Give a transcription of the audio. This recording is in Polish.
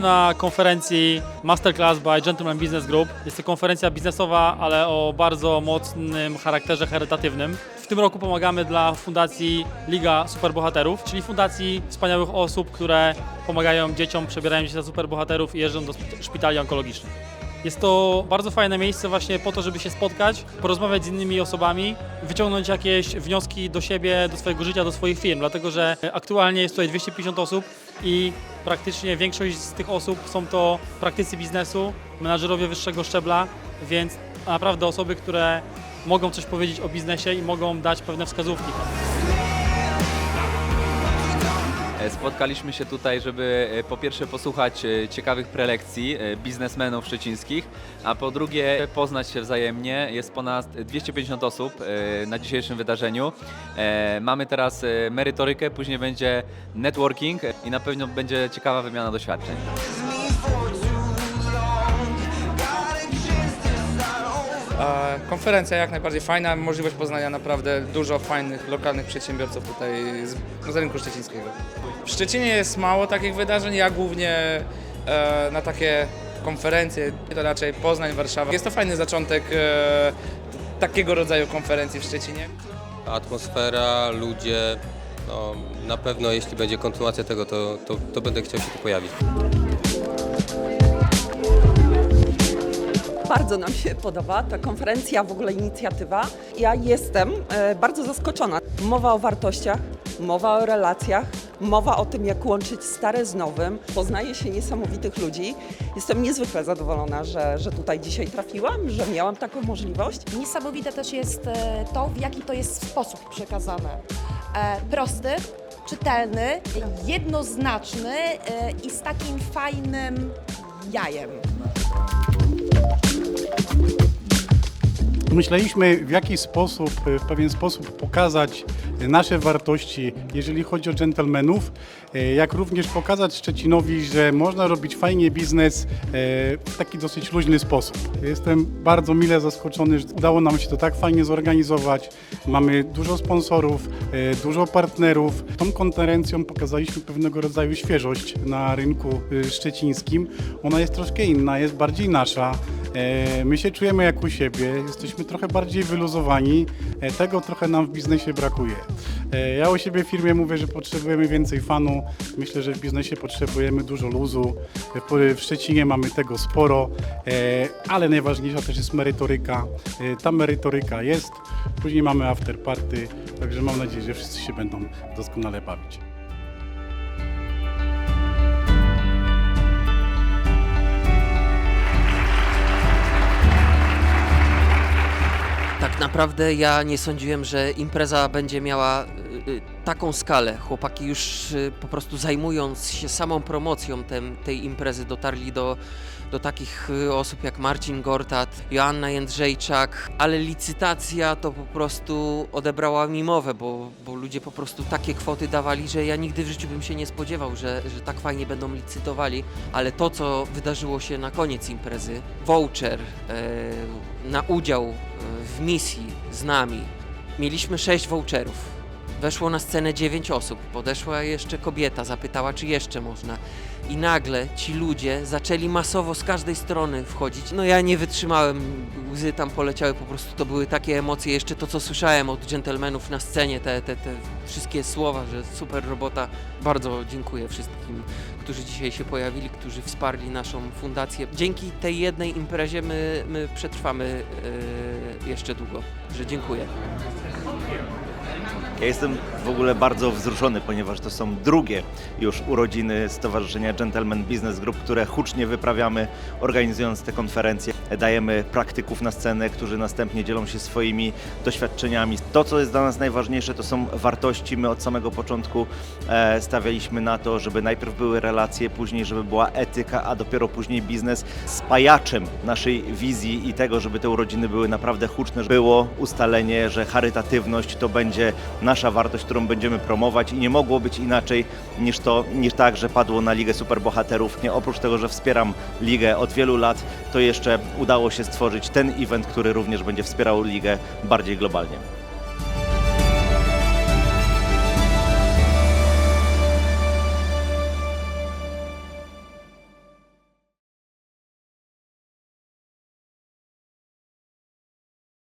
na konferencji Masterclass by Gentleman Business Group. Jest to konferencja biznesowa, ale o bardzo mocnym charakterze charytatywnym. W tym roku pomagamy dla Fundacji Liga Superbohaterów, czyli fundacji wspaniałych osób, które pomagają dzieciom, przebierają się za superbohaterów i jeżdżą do szpit- szpitali onkologicznych. Jest to bardzo fajne miejsce właśnie po to, żeby się spotkać, porozmawiać z innymi osobami, wyciągnąć jakieś wnioski do siebie, do swojego życia, do swoich firm, dlatego że aktualnie jest tutaj 250 osób i praktycznie większość z tych osób są to praktycy biznesu, menadżerowie wyższego szczebla, więc naprawdę osoby, które mogą coś powiedzieć o biznesie i mogą dać pewne wskazówki. E, Spotkaliśmy się tutaj, żeby e, po pierwsze posłuchać e, ciekawych prelekcji biznesmenów szczecińskich, a po drugie poznać się wzajemnie. Jest ponad 250 osób na dzisiejszym wydarzeniu. Mamy teraz merytorykę, później będzie networking i na pewno będzie ciekawa wymiana doświadczeń. Konferencja jak najbardziej fajna, możliwość poznania naprawdę dużo fajnych lokalnych przedsiębiorców tutaj z, no, z rynku szczecińskiego. W Szczecinie jest mało takich wydarzeń, ja głównie e, na takie konferencje, to raczej Poznań, Warszawa. Jest to fajny zaczątek e, takiego rodzaju konferencji w Szczecinie. atmosfera, ludzie. No, na pewno jeśli będzie kontynuacja tego, to, to, to będę chciał się tu pojawić. Bardzo nam się podoba ta konferencja, w ogóle inicjatywa. Ja jestem e, bardzo zaskoczona. Mowa o wartościach, mowa o relacjach, mowa o tym, jak łączyć stare z nowym. Poznaje się niesamowitych ludzi. Jestem niezwykle zadowolona, że, że tutaj dzisiaj trafiłam, że miałam taką możliwość. Niesamowite też jest e, to, w jaki to jest sposób przekazane. E, Prosty, czytelny, jednoznaczny i z takim fajnym jajem. Myśleliśmy w jaki sposób, w pewien sposób pokazać nasze wartości, jeżeli chodzi o dżentelmenów, jak również pokazać Szczecinowi, że można robić fajnie biznes e, w taki dosyć luźny sposób. Jestem bardzo mile zaskoczony, że udało nam się to tak fajnie zorganizować. Mamy dużo sponsorów, e, dużo partnerów. Tą konferencją pokazaliśmy pewnego rodzaju świeżość na rynku e, szczecińskim. Ona jest troszkę inna, jest bardziej nasza. E, My się czujemy jak u siebie, jesteśmy trochę bardziej wyluzowani. E, Tego trochę nam w biznesie brakuje. E, Ja u siebie w firmie mówię, że potrzebujemy więcej fanu. Myślę, że w biznesie potrzebujemy dużo luzu. W Szczecinie mamy tego sporo, ale najważniejsza też jest merytoryka. Ta merytoryka jest. Później mamy after party, także mam nadzieję, że wszyscy się będą doskonale bawić. Naprawdę ja nie sądziłem, że impreza będzie miała taką skalę. Chłopaki już y, po prostu zajmując się samą promocją tej imprezy dotarli do, do takich y, osób jak Marcin Gortat, Joanna Jędrzejczak, ale licytacja to po prostu odebrała mi mowę, bo, bo ludzie po prostu takie kwoty dawali, że ja nigdy w życiu bym się nie spodziewał, że, że tak fajnie będą licytowali, ale to co wydarzyło się na koniec imprezy, voucher e, na udział e, w misji z nami. Mieliśmy sześć voucherów. Weszło na scenę dziewięć osób. Podeszła jeszcze kobieta, zapytała, czy jeszcze można. I nagle ci ludzie zaczęli masowo z każdej strony wchodzić. No ja nie wytrzymałem, łzy tam poleciały, po prostu to były takie emocje. Jeszcze to, co słyszałem od dżentelmenów na scenie, te, te, te wszystkie słowa, że super robota. Bardzo dziękuję wszystkim, którzy dzisiaj się pojawili, którzy wsparli naszą fundację. Dzięki tej jednej imprezie my, my przetrwamy e, jeszcze długo. Że dziękuję. Ja jestem w ogóle bardzo wzruszony, ponieważ to są drugie już urodziny Stowarzyszenia Gentleman Business Group, które hucznie wyprawiamy, organizując te konferencje. Dajemy praktyków na scenę, którzy następnie dzielą się swoimi doświadczeniami. To, co jest dla nas najważniejsze, to są wartości. My od samego początku e, stawialiśmy na to, żeby najpierw były relacje, później, żeby była etyka, a dopiero później biznes. Spajaczem naszej wizji i tego, żeby te urodziny były naprawdę huczne, było ustalenie, że charytatywność to będzie nasza wartość, którą będziemy promować i nie mogło być inaczej niż to, niż tak, że padło na Ligę Superbohaterów. Nie, oprócz tego, że wspieram Ligę od wielu lat, to jeszcze udało się stworzyć ten event, który również będzie wspierał Ligę bardziej globalnie.